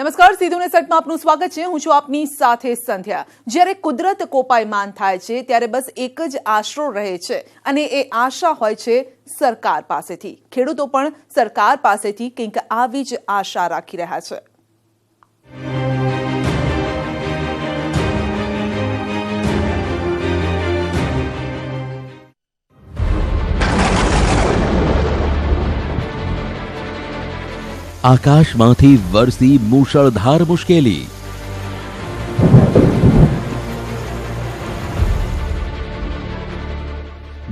નમસ્કાર સીધું ને આપનું સ્વાગત છે. હું છું આપની સાથે સંધ્યા. જ્યારે કુદરત કોપાયમાન થાય છે, ત્યારે બસ એક જ આશરો રહે છે અને એ આશા હોય છે સરકાર પાસેથી. ખેડૂતો પણ સરકાર પાસેથી કંઈક આવી જ આશા રાખી રહ્યા છે. આકાશમાંથી વરસી મૂશળધાર મુશ્કેલી.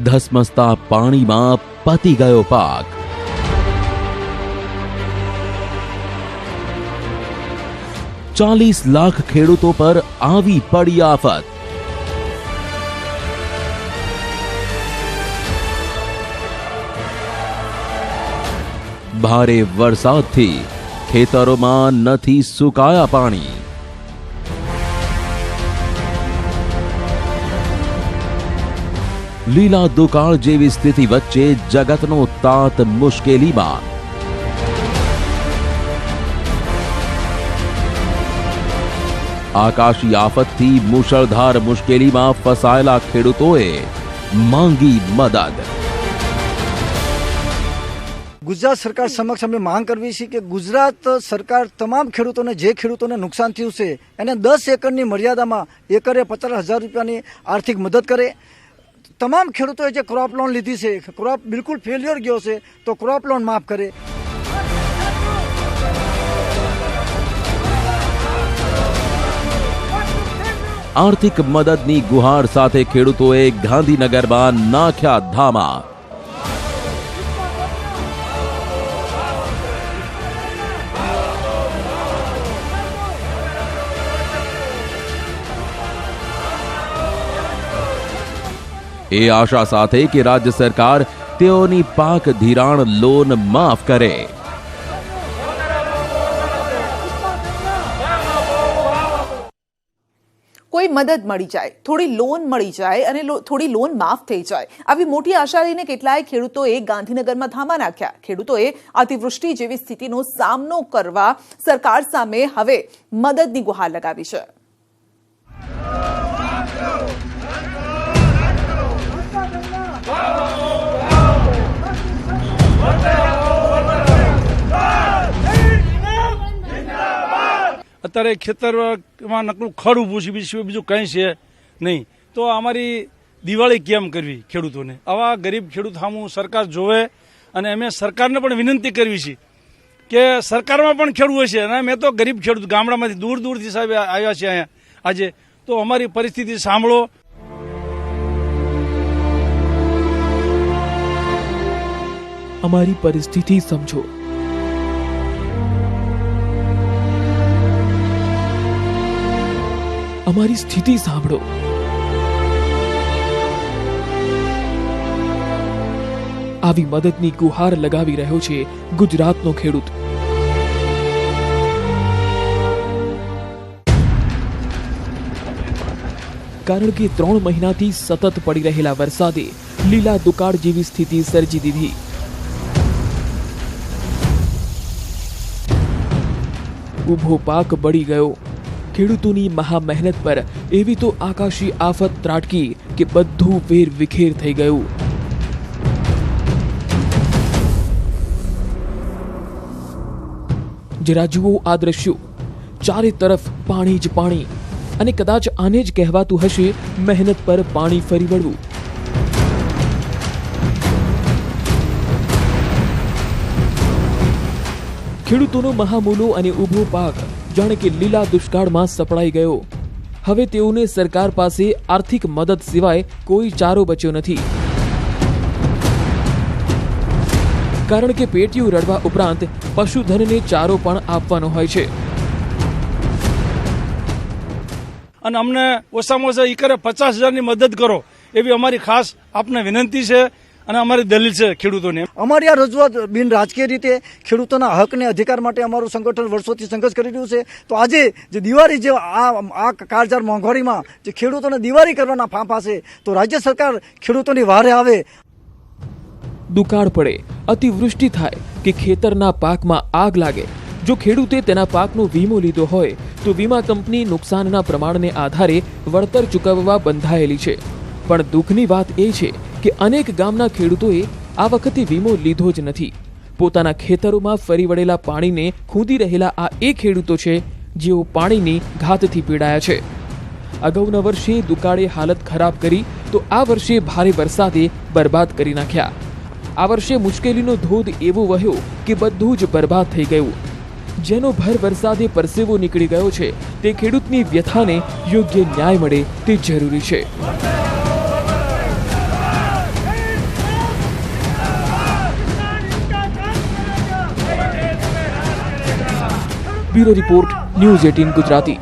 ધસમસતા પાણીમાં પતી ગયો પાક. ચાલીસ લાખ ખેડૂતો પર આવી પડી આફત. ભારે વરસાદથી ખેતરોમાં નથી સુકાયા પાણી. લીલા દુકાળ જેવી સ્થિતિ વચ્ચે જગતનો તાત મુશ્કેલીમાં. આકાશી આફતથી મુશળધાર મુશ્કેલીમાં ફસાયેલા ખેડૂતોએ માંગી મદદ. ગુજરાત સરકાર સમક્ષ અમે માંગ કરવી છે કે ગુજરાત સરકાર તમામ ખેડૂતોને જે ખેડૂતોને નુકસાન થયું છે એને દસ એકરની મર્યાદામાં એકરે પચાસ હજાર રૂપિયાની આર્થિક મદદ કરે. તમામ ખેડૂતોએ જે ક્રોપ લોન લીધી છે ક્રોપ બિલકુલ ફેલ્યોર ગયો છે તો ક્રોપ લોન માફ કરે. આર્થિક મદદની ગુહાર સાથે ખેડૂતોએ ગાંધીનગરમાં નાખ્યા ધામા. એ આશા સાથે કે રાજ્ય સરકાર તેઓની પાક ધિરાણ લોન માફ કરે. કોઈ મદદ મળી જાય, થોડી લોન મળી જાય અને થોડી લોન માફ થઈ જાય. આવી મોટી આશા લઈને કેટલાય ખેડૂતોએ ગાંધીનગરમાં ધામા નાખ્યા. ખેડૂતોએ અતિવૃષ્ટિ જેવી સ્થિતિનો સામનો કરવા સરકાર સામે હવે મદદની ગુહાર લગાવી છે. અત્યારે ખેતરમાં નકલું ખડ ઊભું છે, બીજું બીજું કંઈ છે નહીં. તો અમારી દિવાળી કેમ કરવી ખેડૂતોને? આવા ગરીબ ખેડૂત સામું સરકાર જોવે અને અમે સરકારને પણ વિનંતી કરવી છે કે સરકારમાં પણ ખેડૂત છે. અને મેં તો ગરીબ ખેડૂત ગામડામાંથી દૂર દૂરથી સાહેબ આવ્યા છે અહીંયા આજે. તો અમારી પરિસ્થિતિ સાંભળો. અમારી પરિસ્થિતિ સમજો. અમારી સ્થિતિ સાંભળો. આવી મદદની ગુહાર લગાવી રહ્યો છે ગુજરાતનો ખેડૂત. કારણ કે ત્રણ મહિનાથી સતત પડી રહેલા વરસાદે લીલા દુકાળ જેવી સ્થિતિ સર્જી દીધી. ઊભો પાક બળી ગયો. ખેડૂતોની મહા મહેનત પર એવી તો આકાશી આફત ત્રાટકી કે બધું વેર વિખેર થઈ ગયું. જરા જુઓ આ દ્રશ્યો, ચારે તરફ પાણી જ પાણી અને કદાચ આને જ કહેવાતું હશે, મહેનત પર પાણી ફરી વળવું. ખેડૂતોનો મહામૂલો અને ઊભો પાક જાણે કે લીલા દુષ્કાળમાં સપડાઈ ગયો. હવે તેઓને સરકાર પાસે આર્થિક મદદ સિવાય કોઈ ચારો બચ્યો નથી. કારણ કે પેટીયું રડવા ઉપરાંત પશુધનને ચારો પણ આપવાનો હોય છે. અને અમને ઓછામાં ઓછા ઈકરે પચાસ હજારની મદદ કરો એવી અમારી ખાસ આપને વિનંતી છે. અને અમારી દલીલ છે ખેડૂતોને. અમારી આ રજૂઆત બિન રાજકીય રીતે ખેડૂતોના હકને અધિકાર માટે અમારું સંગઠન વર્ષોથી સંઘર્ષ કરી રહ્યું છે. તો આજે જે દિવાળી જે આ આ કાળજાર મોંઘવારીમાં જે ખેડૂતોને દિવાળી કરવાના ફાંફા છે તો રાજ્ય સરકાર ખેડૂતોની વારે આવે. દુકાળ પડે અતિવૃષ્ટિ થાય કે ખેતરના પાકમાં આગ લાગે. જો ખેડૂતે તેના પાકનો વીમો લીધો હોય તો વીમા કંપની નુકસાનના પ્રમાણને આધારે વળતર ચૂકવવા બંધાયેલી છે. પણ દુઃખની વાત એ છે કે અનેક ગામના ખેડૂતોએ આ વખતે વીમો લીધો જ નથી. પોતાના ખેતરોમાં ફરી વળેલા પાણીને ખૂંદી રહેલા આ એ ખેડૂતો છે, જેઓ પાણીની ઘાતથી પીડાયા છે. અગાઉના વર્ષે દુકાળે હાલત ખરાબ કરી, તો આ વર્ષે ભારે વરસાદે બરબાદ કરી નાખ્યા. આ વર્ષે મુશ્કેલીનો ધોધ એવો વહ્યો કે બધું જ બરબાદ થઈ ગયું. જેનો ભર વરસાદે પરસેવો નીકળી ગયો છે, તે ખેડૂતની વ્યથાને યોગ્ય ન્યાય મળે તે જરૂરી છે. Bureau report news eighteen Gujarati.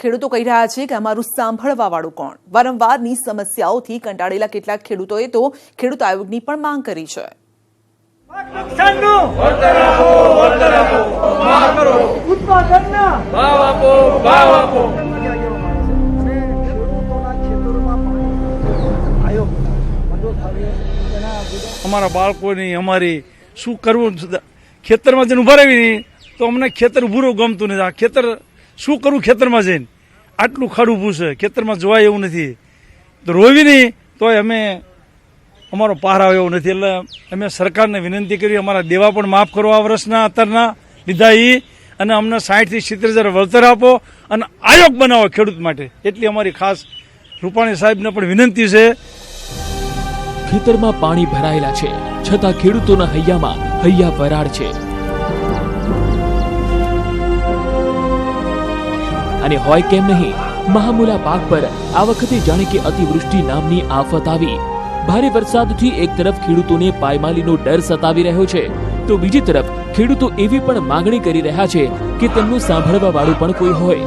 ખેડૂતો કહી રહ્યા છે કે અમારું સાંભળવા વાળું કોણ? વારંવારની સમસ્યાઓથી કંટાળેલા કેટલાક ખેડૂતોએ તો ખેડૂત આયોગની પણ માંગ કરી છે. અમારા બાળકોની અમારી શું કરવું? ખેતરમાં જઈને ઊભા રહેવી નહીં તો અમને ખેતર ઉભું ગમતું નથી. આ ખેતર શું કરવું ખેતરમાં જઈને? આટલું ખાડું ઊભું છે. ખેતરમાં જોવાય એવું નથી. તો રોવી નહીં, તોય અમે અમારો પાર આવે એવું નથી. એટલે અમે સરકારને વિનંતી કરી, અમારા દેવા પણ માફ કરો આ વર્ષના, અત્યારના લીધા એ અને અમને સાઠથી સિત્તેર હજાર વળતર આપો અને આયોગ બનાવો ખેડૂત માટે. એટલી અમારી ખાસ રૂપાણી સાહેબને પણ વિનંતી છે. ખેતરમાં પાણી ભરાયેલા છે. છતાં ખેડૂતોના હૈયામાં હૈયા વરાળ છે. અને હોય કેમ નહીં, મહામૂલા પાક પર આ વખતે જાણે કે અતિવૃષ્ટિ નામની આફત આવી. ભારે વરસાદથી એક તરફ ખેડૂતોને પાયમાલીનો ડર સતાવી રહ્યો છે, તો બીજી તરફ ખેડૂતો એવી પણ માંગણી કરી રહ્યા છે કે તેમનું સાંભળવા વાળું પણ કોઈ હોય.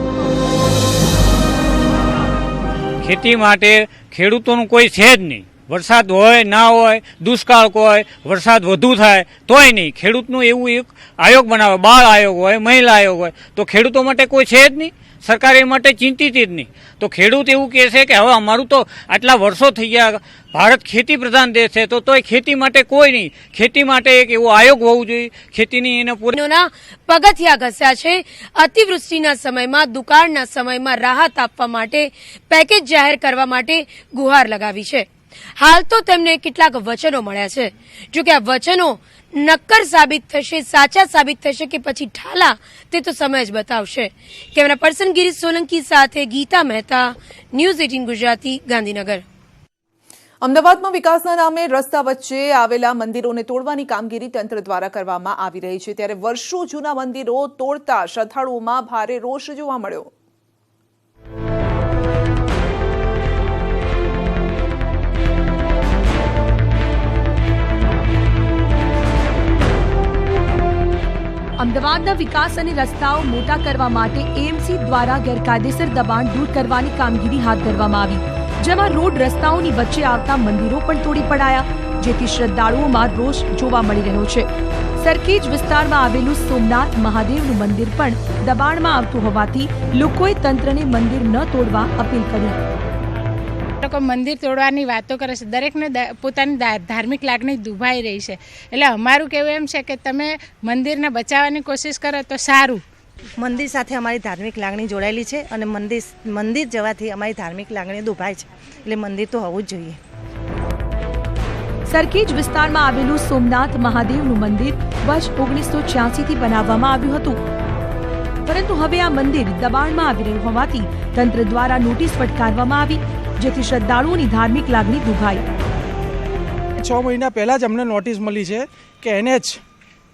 ખેતી માટે ખેડૂતોનું કોઈ છે જ નહીં. વરસાદ હોય, ના હોય, દુષ્કાળ હોય વરસાદ વધુ થાય, તોય નહીં. ખેડૂતનું એવું એક આયોગ બનાવે. બાળ આયોગ હોય, મહિલા આયોગ હોય, તો ખેડૂતો માટે કોઈ છે જ નહીં. સરકાર એ માટે ચિંતિત જ નહીં. તો ખેડૂત એવું કહે છે કે હવે અમારું તો આટલા વર્ષો થઈ ગયા, ભારત ખેતી પ્રધાન દેશ છે, તો તોય ખેતી માટે કોઈ નહીં. ખેતી માટે એક એવો આયોગ હોવું જોઈએ. ખેતીની એને પૂરી નો પગથિયા ઘસ્યા છે. અતિવૃષ્ટિના સમયમાં, દુકાળના સમયમાં રાહત આપવા માટે, પેકેજ જાહેર કરવા માટે ગુહાર લગાવી છે. હાલ તો તેમને કેટલાક વચનો મળ્યા છે. જો કે આ વચનો નક્કર સાબિત થશે, સાચા સાબિત થશે કે પછી ઠાલા તે તો સમય જ બતાવશે. કેમેરા પર્સન ગિરીશ સોલંકી સાથે ગીતા મહેતા, ન્યૂઝ એટીન ગુજરાતી, ગાંધીનગર. અમદાવાદમાં વિકાસના નામે રસ્તા વચ્ચે આવેલા મંદિરોને તોડવાની કામગીરી તંત્ર દ્વારા કરવામાં આવી રહી છે. ત્યારે વર્ષો જૂના મંદિરો તોડતા શ્રદ્ધાળુઓમાં ભારે રોષ જોવા મળ્યો. અમદાવાદના વિકાસ અને રસ્તાઓ મોટા કરવા માટે એએમસી દ્વારા ગેરકાયદેસર દબાણ દૂર કરવાની કામગીરી હાથ ધરવામાં આવી, જેમાં રોડ રસ્તાઓની વચ્ચે આવતા મંદિરો પણ તોડી પડાયા, જેથી શ્રદ્ધાળુઓમાં રોષ જોવા મળી રહ્યો છે. સરખેજ વિસ્તારમાં આવેલું સોમનાથ મહાદેવનું મંદિર પણ દબાણમાં આવતું હોવાથી લોકોએ તંત્રને મંદિર ન તોડવા અપીલ કરી. લોકો મંદિર તોડવાની વાતો કરે છે. દરેકને પોતાની ધાર્મિક લાગણી દુભાઈ રહી છે. એટલે અમારું કહેવું એમ છે કે તમે મંદિરને બચાવવાની કોશિશ કરો તો સારું. મંદિર સાથે અમારી ધાર્મિક લાગણી જોડાયેલી છે અને મંદિર મંદિર જવાથી અમારી ધાર્મિક લાગણી દુભાય છે. એટલે મંદિર તો હોવું જ જોઈએ. સરખેજ વિસ્તારમાં આવેલું સોમનાથ મહાદેવનું મંદિર વર્ષ ઓગણીસો થી બનાવવામાં આવ્યું હતું. પરંતુ હવે આ મંદિર દબાણમાં આવી રહ્યું હોવાથી તંત્ર દ્વારા નોટિસ ફટકારવામાં આવી. જેથી શ્રદ્ધાળુઓની ધાર્મિક લાગણી દુભાઈ. છ મહિના પહેલાં જ અમને નોટિસ મળી છે કે એનએચ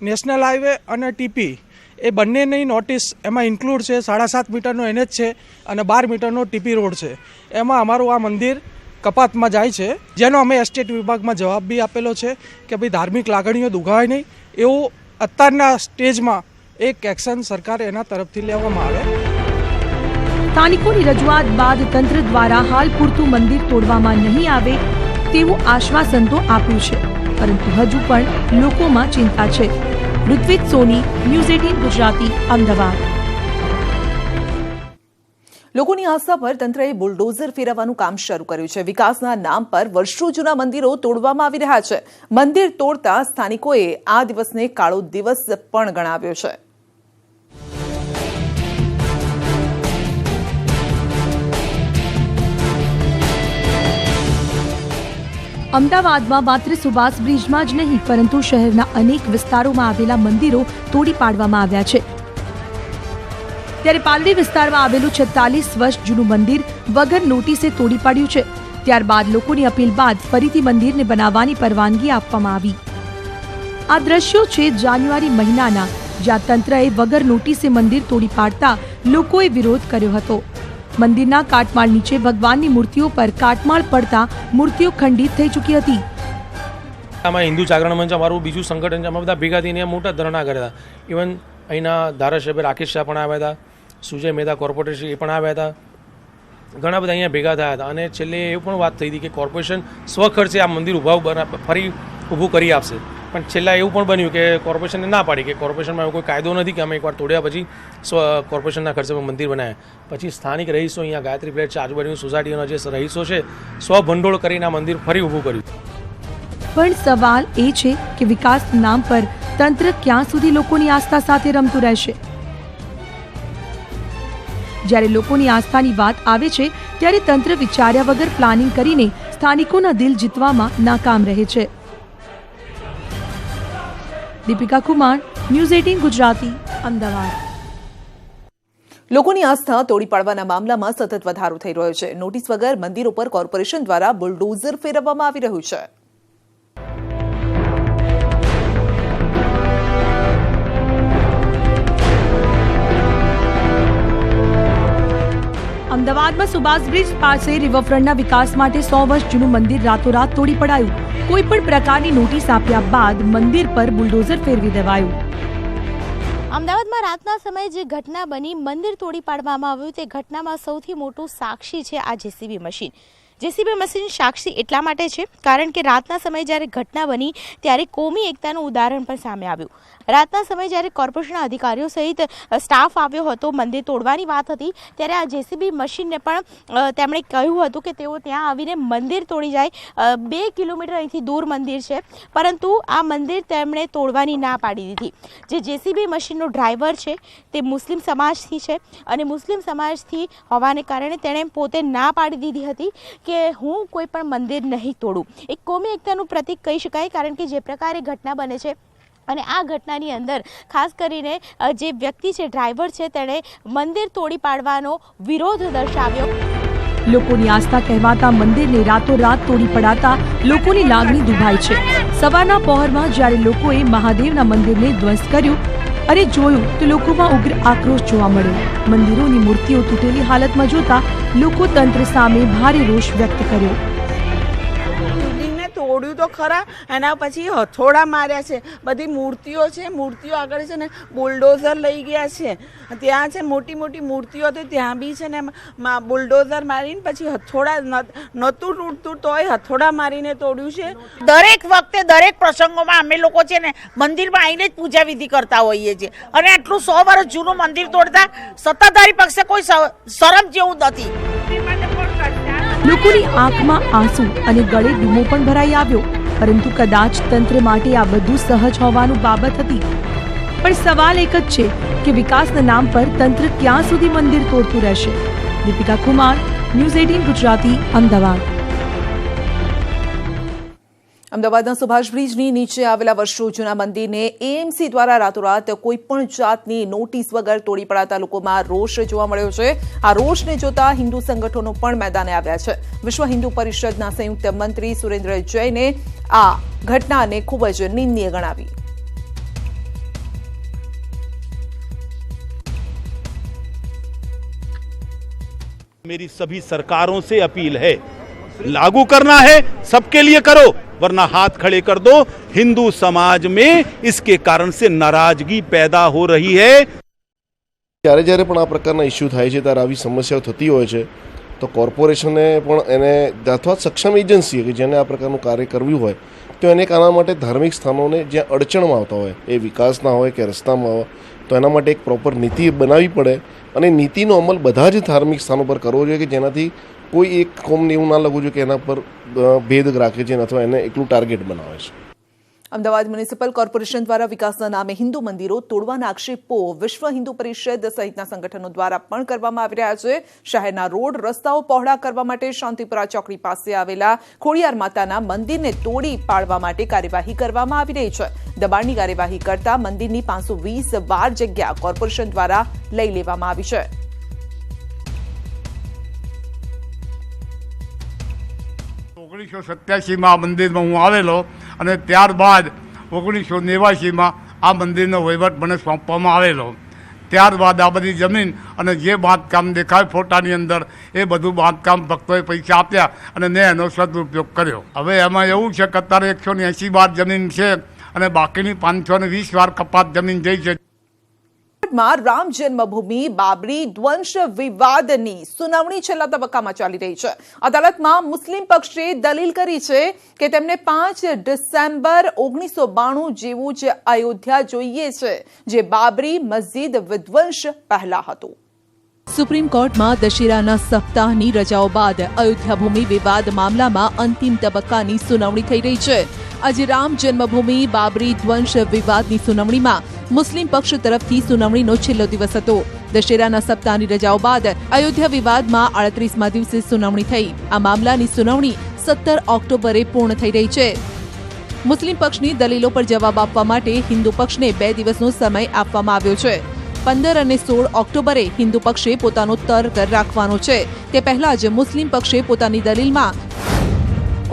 નેશનલ હાઈવે અને ટીપી એ બંનેની નોટિસ એમાં ઇન્ક્લુડ છે. સાડા સાત મીટરનો એનએચ છે અને બાર મીટરનો ટીપી રોડ છે. એમાં અમારું આ મંદિર કપાતમાં જાય છે. જેનો અમે એસ્ટેટ વિભાગમાં જવાબ બી આપેલો છે કે ભાઈ ધાર્મિક લાગણીઓ દુખાય નહીં. એવું અત્યારના સ્ટેજમાં એક એક્શન સરકાર એના તરફથી લેવામાં આવે. સ્થાનિકોની રજૂઆત બાદ તંત્ર દ્વારા હાલ પૂરતું મંદિર તોડવામાં નહીં આવે તેવું આશ્વાસન તો આપ્યું છે. પરંતુ હજુ પણ લોકોમાં ચિંતા છે. Ritvij Soni, news eighteen Gujarati, Ahmedabad. લોકોની આસ્થા પર તંત્રએ બુલડોઝર ફેરવવાનું કામ શરૂ કર્યું છે. વિકાસના નામ પર વર્ષો જૂના મંદિરો તોડવામાં આવી રહ્યા છે. મંદિર તોડતા સ્થાનિકોએ આ દિવસને કાળો દિવસ પણ ગણાવ્યો છે. અમદાવાદમાં માત્ર સુભાષ બ્રિજમાં જ નહીં, પરંતુ શહેરના અનેક વિસ્તારોમાં આવેલા મંદિરો તોડી પાડવામાં આવ્યા છે. ત્યારે પાલડી વિસ્તારમાં આવેલું છેતાલીસ વર્ષ જૂનું મંદિર વગર નોટિસે તોડી પાડ્યું છે. ત્યારબાદ લોકોની અપીલ બાદ ફરીથી મંદિરને બનાવવાની પરવાનગી આપવામાં આવી. આ દ્રશ્યો છે જાન્યુઆરી મહિનાના, જ્યાં તંત્રએ વગર નોટિસે મંદિર તોડી પાડતા લોકોએ વિરોધ કર્યો હતો. મંદિરના કાટમાળ નીચે ભગવાનની મૂર્તિઓ પર કાટમાળ પડતા મૂર્તિઓ ખંડિત થઈ ચૂકી હતી. આમાં હિન્દુ જાગરણ મંચ અમારું, બીજું સંગઠન છે, અમે બધા ભેગા થઈને મોટા ધરણા કર્યા હતા. ઇવન અહીંના ધારાસભ્ય રાકેશ શાહ પણ આવ્યા હતા, સુજય મહેતા કોર્પોરેશન એ પણ આવ્યા હતા. ઘણા બધા અહીંયા ભેગા થયા હતા. અને છેલ્લે એ પણ વાત થઈ હતી કે કોર્પોરેશન સ્વખર્ચે આ મંદિર ઊભા ફરી ઊભું કરી આપશે. પણ છેલ્લા એવું પણ બન્યું કે કોર્પોરેશનને ના પાડી કે કોર્પોરેશનમાં એવો કોઈ કાયદો નથી કે અમે એકવાર તોડ્યા પછી કોર્પોરેશનના ખર્ચે મંદિર બનાવ્યા. પછી સ્થાનિક રહીશો અહીંયા ગાયત્રી ફ્લેટ આજુબાજુ સોસાયટીઓના જે રહીશો છે, સ્વભંડોળ કરીને આ મંદિર ફરી ઊભું કર્યું. પણ સવાલ એ છે કે વિકાસ નામ પર તંત્ર ક્યાં સુધી લોકોની આસ્થા સાથે રમતું રહેશે? જ્યારે લોકોની આસ્થાની વાત આવે છે, ત્યારે તંત્ર વિચાર્યા વગર પ્લાનિંગ કરીને સ્થાનિકોના દિલ જીતવામાં નાકામ રહે છે. Deepika Kumar news eighteen Gujarati, Ahmedabad. લોકોની આસ્થા તોડી પાડવાના મામલામાં સતત વધારો થઈ રહ્યો છે. નોટિસ વગર મંદિરો પર કોર્પોરેશન દ્વારા બુલડોઝર ફેરવવામાં આવી રહ્યું છે. અમદાવાદમાં સુભાષ બ્રિજ પાસે રિવરફ્રન્ટના વિકાસ માટે સો વર્ષ જૂનું મંદિર રાતોરાત તોડી પડાયું. કોઈ પણ પ્રકારની નોટિસ આપ્યા બાદ મંદિર પર બુલડોઝર ફેરવી દેવાયું. અમદાવાદમાં રાતના સમયે જે ઘટના બની, મંદિર તોડી પાડવામાં આવ્યું, તે ઘટનામાં સૌથી મોટું સાક્ષી છે આ જેસીબી મશીન. જેસીબી મશીન સાક્ષી એટલા માટે છે, કારણ કે રાતના સમયે જ્યારે ઘટના બની, ત્યારે કોમી એકતાનું ઉદાહરણ પણ સામે આવ્યું. રાતના સમયે જ્યારે કોર્પોરેશનના અધિકારીઓ સહિત સ્ટાફ આવ્યો હતો, મંદિર તોડવાની વાત હતી, ત્યારે આ જેસીબી મશીનને પણ તેમણે કહ્યું હતું કે તેઓ ત્યાં આવીને મંદિર તોડી જાય. બે કિલોમીટર અહીંથી દૂર મંદિર છે, પરંતુ આ મંદિર તેમણે તોડવાની ના પાડી દીધી. જે જેસીબી મશીનનો ડ્રાઈવર છે, તે મુસ્લિમ સમાજથી છે અને મુસ્લિમ સમાજથી હોવાને કારણે તેણે પોતે ના પાડી દીધી હતી કે હું કોઈ પણ મંદિર નહીં તોડું. એક કોમી એકતાનું પ્રતીક કહી શકાય, કારણ કે જે પ્રકારે ઘટના બને છે અને આ ઘટનાની અંદર ખાસ કરીને જે વ્યક્તિ છે, ડ્રાઈવર છે, તેણે મંદિર તોડી પાડવાનો વિરોધ દર્શાવ્યો. લોકોની આસ્થા કહેવાતા મંદિરને રાતોરાત તોડી પડાતા લોકોની લાગણી દુભાઈ છે. સવારના પહોરમાં જ્યારે લોકોએ મહાદેવના મંદિરને ધ્વંસ કર્યું અને જોયું તો લોકોમાં ઉગ્ર આક્રોશ જોવા મળ્યો. મંદિરોની મૂર્તિઓ તૂટેલી હાલતમાં જોતા લોકો તંત્ર સામે ભારે રોષ વ્યક્ત કર્યો. તોડ્યું તો ખરા, એના પછી હથોડા માર્યા છે. બધી મૂર્તિઓ છે, મૂર્તિઓ આગળ છે ને બુલડોઝર લઈ ગયા છે. ત્યાં છે મોટી મોટી મૂર્તિઓ હતી ત્યાં બી છે ને બુલડોઝર મારીને પછી હથોડા નહોતું તૂટતું તોય હથોડા મારીને તોડ્યું છે. દરેક વખતે દરેક પ્રસંગોમાં અમે લોકો છે ને મંદિરમાં આવીને જ પૂજા વિધિ કરતા હોઈએ છીએ. અને આટલું સો વર્ષ જૂનું મંદિર તોડતા સત્તાધારી પક્ષે કોઈ શરમ જેવું નથી. લોકોની આંખમાં આંસુ અને ગળે ડૂમો પણ ભરાઈ આવ્યો. પરંતુ કદાચ તંત્ર માટે આ બધું સહજ હોવાનું બાબત હતી. પણ સવાલ એક જ છે કે વિકાસના નામ પર તંત્ર ક્યાં સુધી મંદિર તોડતું રહેશે? Deepika Kumar, news eighteen Gujarati, Ahmedabad. અમદાવાદના સુભાષ બ્રિજની નીચે આવેલા વર્ષો જૂના મંદિરને એએમસી દ્વારા રાતોરાત કોઈ પણ જાતની નોટિસ વગર તોડી પડાતા લોકોમાં રોષ જોવા મળ્યો છે આ રોષને જોતા હિન્દુ સંગઠનો પણ મેદાને આવ્યા છે વિશ્વ હિન્દુ પરિષદના સંયુક્ત મંત્રી સુરેન્દ્ર જૈને આ ઘટનાને ખૂબ જ નિંદનીય ગણાવી मेरी सभी सरकारों से अपील है लागू करना है सबके लिए करो वरना हाथ खड़े कर दो हिंदू समाज में इसके कारण से नाराजगी पैदा हो रही है જ્યારે જ્યારે પણ આ પ્રકારના ઇસ્યુ થાય છે ત્યારે આવી સમસ્યાઓ થતી હોય છે તો કોર્પોરેશને પણ એને અથવા સક્ષમ એજન્સીએ કે જેને આ પ્રકારનું કાર્ય કરવું હોય તો એને આના માટે ધાર્મિક સ્થાનોને જ્યાં અડચણમાં આવતા હોય એ વિકાસના હોય કે રસ્તામાં હોય તો એના માટે એક પ્રોપર નીતિ બનાવવી પડે અને નીતિનો અમલ બધા જ ધાર્મિક સ્થાનો પર કરવો જોઈએ કે જેનાથી કોઈ એક કોમને એવું ના લાગવું જોઈએ કે એના પર ભેદ રાખે છે અથવા એને એકલું ટાર્ગેટ બનાવે છે. અમદાવાદ મ્યુનિસિપલ કોર્પોરેશન દ્વારા વિકાસના નામે હિન્દુ મંદિરો તોડવાના આક્ષેપો વિશ્વ હિન્દુ પરિષદ સહિતના સંગઠનો દ્વારા પણ કરવામાં આવી રહ્યા છે. શહેરના રોડ રસ્તાઓ પહોળા કરવા માટે શાંતિપુરા ચોકડી પાસે આવેલા ખોડિયાર માતાના મંદિરને તોડી પાડવા માટે કાર્યવાહી કરવામાં આવી રહી છે. દબાણની કાર્યવાહી કરતા મંદિરની પાંચસો વાર જગ્યા કોર્પોરેશન દ્વારા લઈ લેવામાં આવી છે. ઓગણીસો સત્યાસીમાં આ મંદિરમાં હું આવેલો અને ત્યારબાદ ઓગણીસો નેવાસીમાં આ મંદિરનો વહીવટ મને સોંપવામાં આવેલો. ત્યારબાદ આ બધી જમીન અને જે બાંધકામ દેખાય ફોટાની અંદર, એ બધું બાંધકામ ભક્તોએ પૈસા આપ્યા અને મેં એનો સદુપયોગ કર્યો. હવે એમાં એવું છે કે અત્યારે એકસો ને એંસી વાર જમીન છે અને બાકીની પાંચસો ને વીસ વાર કપાત જમીન જઈ છે. માં રામ જન્મભૂમિ, બાબરી ધ્વંસ વિવાદની સુનાવણી છેલ્લા તબક્કામાં ચાલી રહી છે. અદાલતમાં મુસ્લિમ પક્ષે દલીલ કરી છે કે તેમને પાંચ ડિસેમ્બર ઓગણીસો બાણું જેવું જ અયોધ્યા જોઈએ છે, જે બાબરી, મસ્જિદ, વિધ્વંસ પહેલા હતું. સુપ્રીમ કોર્ટમાં દશેરાના સપ્તાહની રજાઓ બાદ અયોધ્યા ભૂમિ વિવાદ મામલામાં અંતિમ તબક્કાની સુનાવણી થઈ રહી છે. આજે રામ જન્મભૂમિ, બાબરી ધ્વંસ વિવાદની સુનાવણીમાં મુસ્લિમ પક્ષ તરફથી સુનાવણીનો છેલ્લો દિવસ હતો. દશેરાના સપ્તાહની રજાઓ બાદ અયોધ્યા વિવાદમાં આડત્રીસમાં દિવસે સુનાવણી થઈ. આ મામલાની સુનાવણી સત્તર ઓક્ટોબરે પૂર્ણ થઈ રહી છે. મુસ્લિમ પક્ષની દલીલો પર જવાબ આપવા માટે હિન્દુ પક્ષને બે દિવસનો સમય આપવામાં આવ્યો છે. પંદર અને સોળ ઓક્ટોબરે હિન્દુ પક્ષે પોતાનો તર્ક રાખવાનો છે. તે પહેલા જ મુસ્લિમ પક્ષે પોતાની દલીલમાં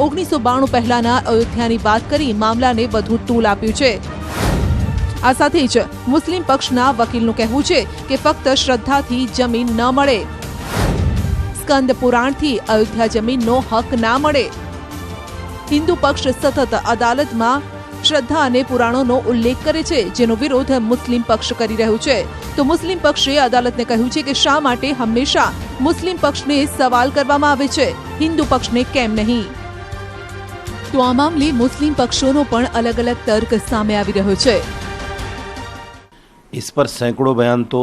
ઓગણીસો બાણું પહેલાના અયોધ્યાની વાત કરી મામલાને વધુ તૂલ આપ્યું છે. આ સાથે જ મુસ્લિમ પક્ષના વકીલનું કહેવું છે કે ફક્ત શ્રદ્ધાથી જમીન ન મળે. સ્કંદ પુરાણથી અયોધ્યા જમીનનો હક ના મળે. હિન્દુ પક્ષ સતત અદાલતમાં શ્રદ્ધા અને પુરાણોનો ઉલ્લેખ કરે છે જેનો વિરોધ મુસ્લિમ પક્ષ કરી રહ્યું છે તો મુસ્લિમ પક્ષે અદાલતને કહ્યું છે કે શા માટે હંમેશા મુસ્લિમ પક્ષને સવાલ કરવામાં આવે છે હિન્દુ પક્ષને કેમ નહીં તો આ મામલે મુસ્લિમ પક્ષોનો પણ અલગ અલગ તર્ક સામે આવી રહ્યો છે इस पर सैकड़ों बयान तो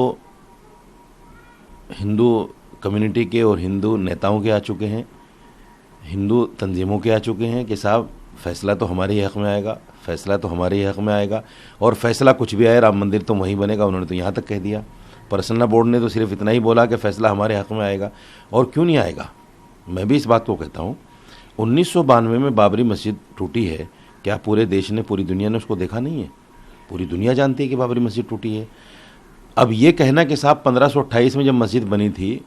हिंदू कम्युनिटी के और हिंदू नेताओं के आ चुके हैं हिंदू तंजीमों के आ चुके हैं कि साहब फैसला तो हमारे ही हक में आएगा फैसला तो हमारे ही हक में आएगा। और फैसला कुछ भी आए, राम मंदिर तो वहीं बनेगा, उन्होंने तो यहाँ तक कह दिया। पर्सनल बोर्ड ने तो सिर्फ़ इतना ही बोला कि फैसला हमारे हक में आएगा। और क्यों नहीं आएगा? मैं भी इस बात को कहता हूँ। उन्नीस सौ बानवे में बाबरी मस्जिद टूटी है। क्या पूरे देश ने, पूरी दुनिया ने उसको देखा नहीं है? पूरी दुनिया जानती है कि बाबरी मस्जिद टूटी है। अब ये कहना कि साहब 1528 में जब मस्जिद बनी थी,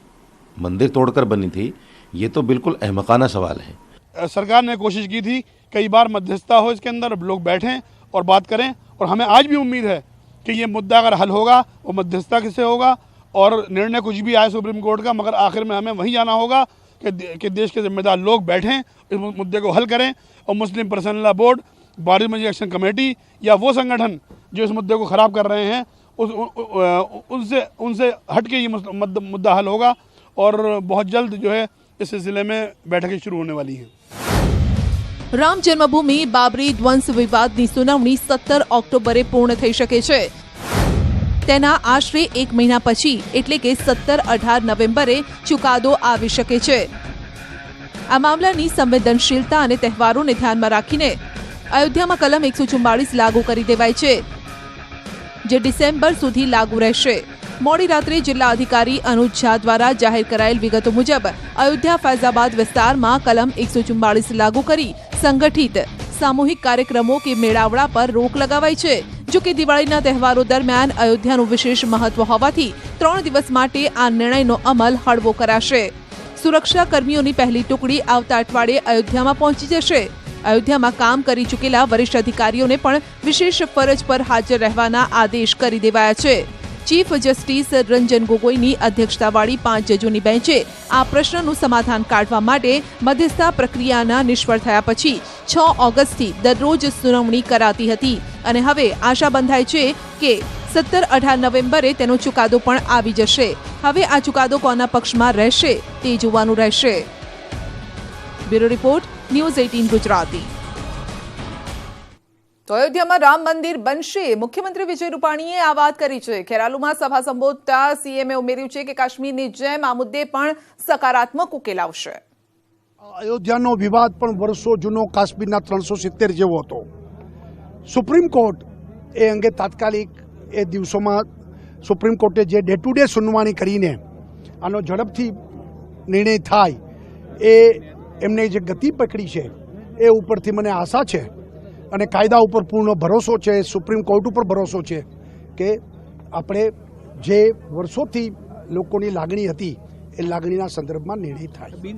मंदिर तोड़कर बनी थी, ये तो बिल्कुल अहमकाना सवाल है। सरकार ने कोशिश की थी, कई बार मध्यस्थता हो इसके अंदर लोग बैठें और बात करें। और हमें आज भी उम्मीद है कि ये मुद्दा अगर हल होगा, वो मध्यस्थता किसे होगा? और निर्णय कुछ भी आए सुप्रीम कोर्ट का, मगर आखिर में हमें वहीं जाना होगा कि कि देश के जिम्मेदार लोग बैठें, इस मुद्दे को हल करें। और मुस्लिम पर्सनल लॉ बोर्ड बारी मस्जिद एक्शन कमेटी या वो संगठन जो इस मुद्दे को ख़राब कर रहे हैं, उस उनसे उनसे हट के ये मुद्दा हल होगा। और बहुत जल्द जो है इस सिलसिले में बैठकें शुरू होने वाली हैं રામ જન્મભૂમિ બાબરી ધ્વંસ વિવાદની સુનાવણી સત્તર ઓક્ટોબરે પૂર્ણ થઈ શકે છે તેના આશરે એક મહિના પછી એટલે કે સત્તર અઢાર નવેમ્બરે ચુકાદો આવી શકે છે આ મામલાની સંવેદનશીલતા અને તહેવારોને ધ્યાનમાં રાખીને અયોધ્યામાં કલમ એકસો ચુમ્માળીસ લાગુ કરી દેવાય છે જે ડિસેમ્બર સુધી લાગુ રહેશે મોડી રાત્રે જિલ્લા અધિકારી અનુજ ઝા દ્વારા જાહેર કરાયેલ વિગતો મુજબ અયોધ્યા ફૈઝાબાદ વિસ્તારમાં કલમ એકસો ચુમ્બાળીસ લાગુ કરી સંગઠિત સામૂહિક કાર્યક્રમો કે મેળાવડા પર રોક લગાવાઈ છે. જો કે દિવાળીના તહેવારો દરમિયાન અયોધ્યાનું વિશેષ મહત્વ હોવાથી ત્રણ દિવસ માટે આ નિર્ણયનો અમલ હળવો કરાશે. સુરક્ષા કર્મીઓની પહેલી ટુકડી આવતા અઠવાડિયે અયોધ્યામાં પહોંચી જશે. અયોધ્યામાં કામ કરી ચૂકેલા વરિષ્ઠ અધિકારીઓને પણ વિશેષ ફરજ પર હાજર રહેવાના આદેશ કરી દેવાયા છે. ચીફ જસ્ટિસ રંજન ગોગોઈની અધ્યક્ષતાવાળી પાંચ જજોની બેન્ચે આ પ્રશ્નનું સમાધાન કાઢવા માટે મધ્યસ્થા પ્રક્રિયાના નિષ્ફળ થયા પછી છ ઓગસ્ટથી દરરોજ સુનાવણી કરાતી હતી. અને હવે આશા બંધાય છે કે સત્તર અઢાર નવેમ્બરે તેનો ચુકાદો પણ આવી જશે. હવે આ ચુકાદો કોના પક્ષમાં રહેશે તે જોવાનું રહેશે. Bureau report, news eighteen Gujarati. તો અયોધ્યામાં રામ મંદિર બનશે. મુખ્યમંત્રી વિજય રૂપાણીએ આ વાત કરી છે. ખેરાલુમાં સભા સંબોધતા સીએમએ ઉમેર્યું છે કે કાશ્મીરની જેમ આ મુદ્દે પણ સકારાત્મક ઉકેલ આવશે. અયોધ્યાનો વિવાદ પણ વર્ષો જૂનો કાશ્મીરના ત્રણસો સિત્તેર જેવો હતો. સુપ્રીમ કોર્ટ એ અંગે તાત્કાલિક એ દિવસોમાં સુપ્રીમ કોર્ટે જે ડે ટુ ડે સુનવાણી કરીને આનો ઝડપથી નિર્ણય થાય એ એમને જે ગતિ પકડી છે એ ઉપરથી મને આશા છે અને કાયદા ઉપર પૂર્ણ ભરોસો છે, સુપ્રીમ કોર્ટ ઉપર ભરોસો છે કે આપણે જે વર્ષોથી લોકોની લાગણી હતી, એ લાગણીના સંદર્ભમાં નિર્ણય થાય.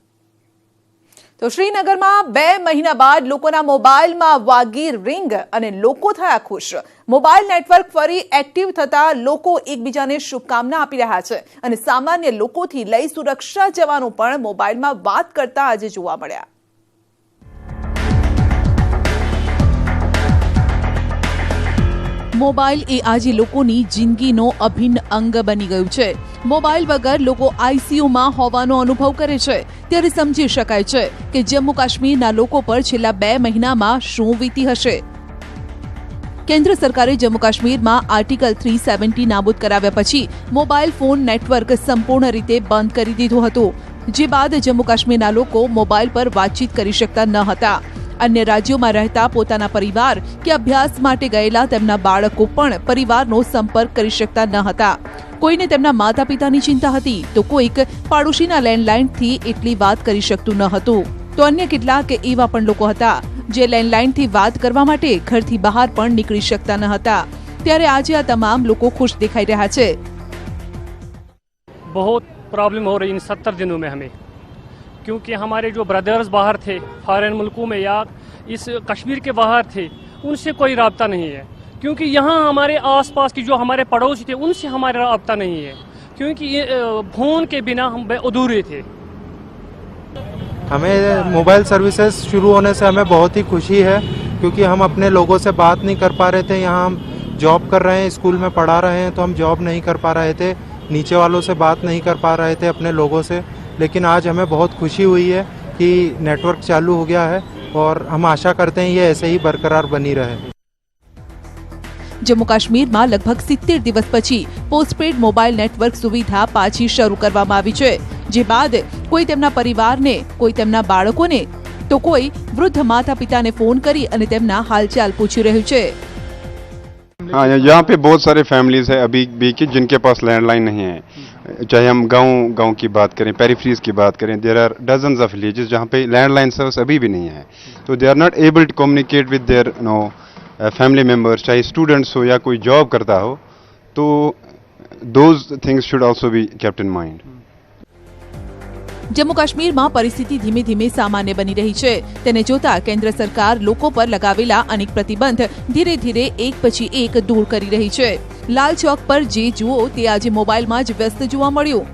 તો શ્રીનગરમાં બે મહિના બાદ લોકોના મોબાઈલમાં વાગી રિંગ અને લોકો થયા ખુશ. મોબાઈલ નેટવર્ક ફરી એક્ટિવ થતા લોકો એકબીજાને શુભકામના આપી રહ્યા છે અને સામાન્ય લોકોથી લઈ સુરક્ષા જવાનો પણ મોબાઈલમાં વાત કરતા આજે જોવા મળ્યા. મોબાઈલ એ આજે લોકોની જિંદગીનો અભિન્ન અંગ બની ગયું છે. મોબાઈલ વગર લોકો આઈસીયુમાં હોવાનો અનુભવ કરે છે. ત્યારે સમજી શકાય છે કે જમ્મુ કાશ્મીરના લોકો પર છેલ્લા બે મહિનામાં શું વીતી હશે. કેન્દ્ર સરકારે જમ્મુ કાશ્મીરમાં આર્ટિકલ થ્રી સેવન્ટી નાબૂદ કરાવ્યા પછી મોબાઈલ ફોન નેટવર્ક સંપૂર્ણ રીતે બંધ કરી દીધું હતું. જે બાદ જમ્મુ કાશ્મીરના લોકો મોબાઈલ પર વાતચીત કરી શકતા ન હતા. અન્ય રાજ્યોમાં રહેતા પોતાના પરિવાર કે અભ્યાસ માટે ગયેલા તેમના બાળકો પણ પરિવારનો સંપર્ક કરી શકતા ન હતા. કોઈને તેમના માતા પિતાની ચિંતા હતી તો કોઈક પાડોશીના લેન્ડલાઇનથી એટલી વાત કરી શકતું ન હતું. તો અન્ય કેટલાક એવા પણ લોકો હતા જે લેન્ડલાઇનથી વાત કરવા માટે ઘરથી બહાર પણ નીકળી શકતા ન હતા. ત્યારે આજે આ તમામ લોકો ખુશ દેખાઈ રહ્યા છે. બહુ પ્રોબ્લેમ હો રહી સત્તર દિનો મેં હમે क्योंकि हमारे जो ब्रदर्स बाहर थे फॉरेन मुल्कों में या इस कश्मीर के बाहर थे, उनसे कोई रबता नहीं है। क्योंकि यहाँ हमारे आसपास की जो हमारे पड़ोसी थे, उनसे हमारा रबता नहीं है। क्योंकि फ़ोन के बिना हम अधूरे थे। हमें मोबाइल सर्विसेज़ शुरू होने से हमें बहुत ही खुशी है, क्योंकि हम अपने लोगों से बात नहीं कर पा रहे थे। यहाँ हम जॉब कर रहे हैं स्कूल में पढ़ा रहे हैं तो हम जॉब नहीं कर पा रहे थे। नीचे वालों से बात नहीं कर पा रहे थे अपने लोगों से। लेकिन आज हमें बहुत खुशी हुई है कि नेटवर्क चालू हो गया है और हम आशा करते हैं ये ऐसे ही बरकरार बनी रहे જમ્મુ કાશ્મીરમાં લગભગ સિત્તેર દિવસ પછી પોસ્ટપેડ મોબાઈલ નેટવર્ક સુવિધા પાછી શરૂ કરવામાં આવી છે જે બાદ કોઈ તેમના પરિવારને કોઈ તેમના બાળકોને તો કોઈ વૃદ્ધ માતા પિતાને ફોન કરી અને તેમના હાલચાલ પૂછી રહ્યું છે हाँ यहाँ पे बहुत सारे फैमिलीज़ है अभी भी की जिनके पास लैंडलाइन नहीं है। चाहे हम गाँव गाँव की बात करें पेरिफ्रीज की बात करें there are dozen of villages जहाँ पे लैंडलाइन सर्विस अभी भी नहीं है। तो they are not able to communicate with their no family members चाहे स्टूडेंट्स हो या कोई जॉब करता हो तो those things should also be kept in mind Jammu કાશ્મીરમાં પરિસ્થિતિ ધીમે ધીમે સામાન્ય બની રહી છે. તેને જોતા કેન્દ્ર સરકાર લોકો પર લગાવેલા અનેક પ્રતિબંધ ધીરે ધીરે એક પછી એક દૂર કરી રહી છે. લાલ ચોક પર જે જુઓ તે આજે મોબાઈલમાં જ વ્યસ્ત જોવા મળ્યું.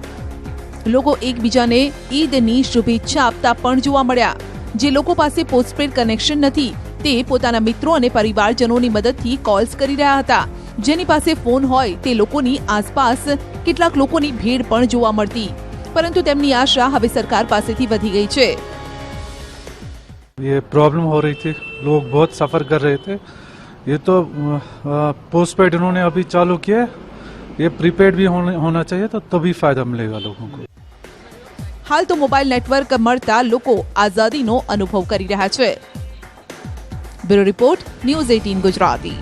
લોકો એકબીજાને ઈદની શુભેચ્છા આપતા પણ જોવા મળ્યા. જે લોકો પાસે પોસ્ટપેડ કનેક્શન નથી, તે પોતાના મિત્રો અને પરિવારજનોની મદદથી કોલ્સ કરી રહ્યા હતા. જેની પાસે ફોન હોય તે લોકોની આસપાસ કેટલાક લોકોની ભીડ પણ જોવા મળતી. પરંતુ તેમની આશા હવે સરકાર પાસેથી વધી ગઈ છે ये प्रॉब्लम हो रही थी लोग बहुत सफ़र कर रहे थे ये तो पोस्ट पेड इन्होंने अभी चालू किया है ये प्रीपेड भी होने, होना चाहिए तो तभी फ़ायदा मिलेगा लोगों को હાલ તો મોબાઈલ નેટવર્ક મળતા લોકો આઝાદીનો અનુભવ કરી રહ્યા છે bureau report news eighteen Gujarati